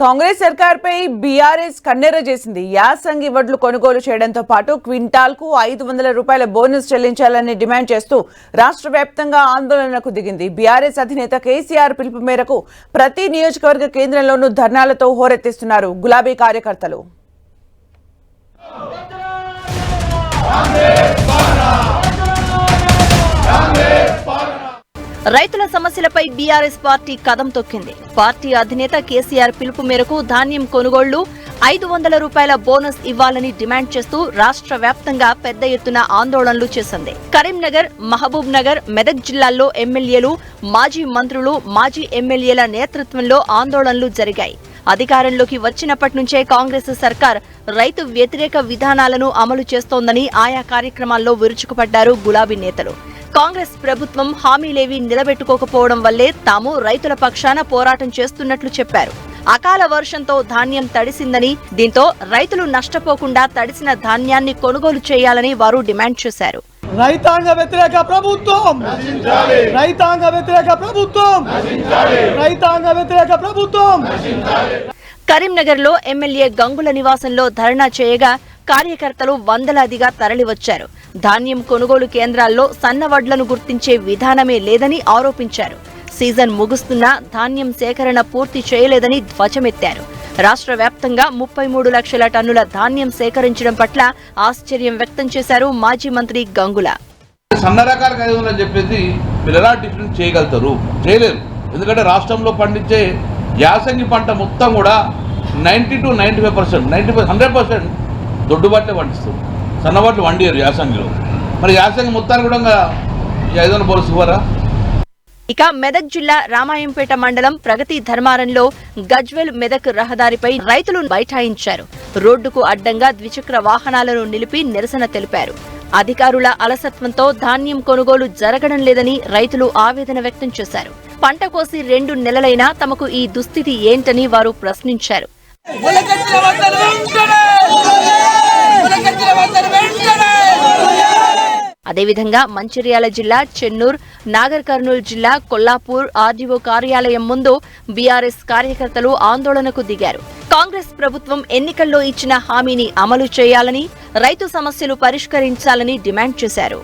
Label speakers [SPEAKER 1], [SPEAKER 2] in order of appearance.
[SPEAKER 1] Congress సర్కార్పై BRS కన్నెర చేసింది. యాసంగి వడ్లు కొనుగోలు చేయడంతో పాటు క్వింటాల్కు ఐదు వందల రూపాయల బోనస్ చెల్లించాలని డిమాండ్ చేస్తూ రాష్ట్ర వ్యాప్తంగా ఆందోళనకు దిగింది. బీఆర్ఎస్ అధినేత కేసీఆర్ పిలుపు మేరకు ప్రతి నియోజకవర్గ కేంద్రంలోనూ ధర్నాలతో హోరెత్తిస్తున్నారు గులాబీ కార్యకర్తలు.
[SPEAKER 2] రైతుల సమస్యలపై బీఆర్ఎస్ పార్టీ కదం తొక్కింది. పార్టీ అధినేత కేసీఆర్ పిలుపు మేరకు ధాన్యం కొనుగోళ్ళు ఐదు వందల రూపాయల బోనస్ ఇవ్వాలని డిమాండ్ చేస్తూ రాష్ట్ర వ్యాప్తంగా పెద్ద ఎత్తున ఆందోళనలు చేసింది. కరీంనగర్ మహబూబ్ నగర్ మెదక్ జిల్లాల్లో ఎమ్మెల్యేలు మాజీ మంత్రులు మాజీ ఎమ్మెల్యేల నేతృత్వంలో ఆందోళనలు జరిగాయి. అధికారంలోకి వచ్చినప్పటి నుంచే కాంగ్రెస్ సర్కార్ రైతు వ్యతిరేక విధానాలను అమలు చేస్తోందని ఆయా కార్యక్రమాల్లో విరుచుకుపడ్డారు గులాబీ నేతలు. కాంగ్రెస్ ప్రభుత్వం హామీలేవి నిలబెట్టుకోకపోవడం వల్లే తాము రైతుల పక్షాన పోరాటం చేస్తున్నట్లు చెప్పారు. అకాల వర్షంతో ధాన్యం తడిసిందని దీంతో రైతులు నష్టపోకుండా తడిసిన ధాన్యాన్ని కొనుగోలు చేయాలని వారు డిమాండ్ చేశారు.
[SPEAKER 3] రైతాంగ వ్యతిరేక ప్రభుత్వం! రైతాంగ వ్యతిరేక ప్రభుత్వం! రైతాంగ వ్యతిరేక ప్రభుత్వం!
[SPEAKER 2] కరీంనగర్లో ఎమ్మెల్యే గంగుల నివాసంలో ధర్నా చేయగా కార్యకర్తలు వందలాదిగా తరలివచ్చారు. ధాన్యం కొనుగోలు కేంద్రాల్లో సన్నవడ్లను గుర్తించే విధానమే లేదని ఆరోపించారు. సీజన్ ముగుస్తున్నా ధాన్యం సేకరణ పూర్తి చేయలేదని ధ్వజమెత్తారు. రాష్ట్ర వ్యాప్తంగా ముప్పై మూడు లక్షల టన్నుల ధాన్యం సేకరించడం పట్ల ఆశ్చర్యం వ్యక్తం చేశారు మాజీ మంత్రి గంగుల.
[SPEAKER 4] సన్న రకాల చెప్పేసి ఎలా డిఫరెన్స్ చేయగలుగుతారు. చేయలేరు. ఎందుకంటే రాష్ట్రంలో పండించే యాసంగి పంట మొత్తం కూడా ninety to ninety five percent ninety five hundred percent దొడ్డుబాట్లే పండిస్తారు. సన్నబాట్లు వండియరు యాసంగిలో. మరి యాసంగి మొత్తాన్ని కూడా ఐదు వందల పోలీసు ఇవ్వరా
[SPEAKER 2] ఇక మెదక్ జిల్లా రామాయంపేట మండలం ప్రగతి ధర్మారంలో గజ్వెల్ మెదక్ రహదారిపై రైతులు బైఠాయించారు. రోడ్డుకు అడ్డంగా ద్విచక్ర వాహనాలను నిలిపి నిరసన తెలిపారు. అధికారుల అలసత్వంతో ధాన్యం కొనుగోలు జరగడం లేదని రైతులు ఆవేదన వ్యక్తం చేశారు. పంట కోసి రెండు నెలలైనా తమకు ఈ దుస్థితి ఏంటని వారు ప్రశ్నించారు. అదేవిధంగా మంచిర్యాల జిల్లా చెన్నూర్ నాగర్ కర్నూలు జిల్లా కొల్లాపూర్ ఆర్డీఓ కార్యాలయం ముందు బీఆర్ఎస్ కార్యకర్తలు ఆందోళనకు దిగారు. కాంగ్రెస్ ప్రభుత్వం ఎన్నికల్లో ఇచ్చిన హామీని అమలు చేయాలని రైతు సమస్యలు పరిష్కరించాలని డిమాండ్ చేశారు.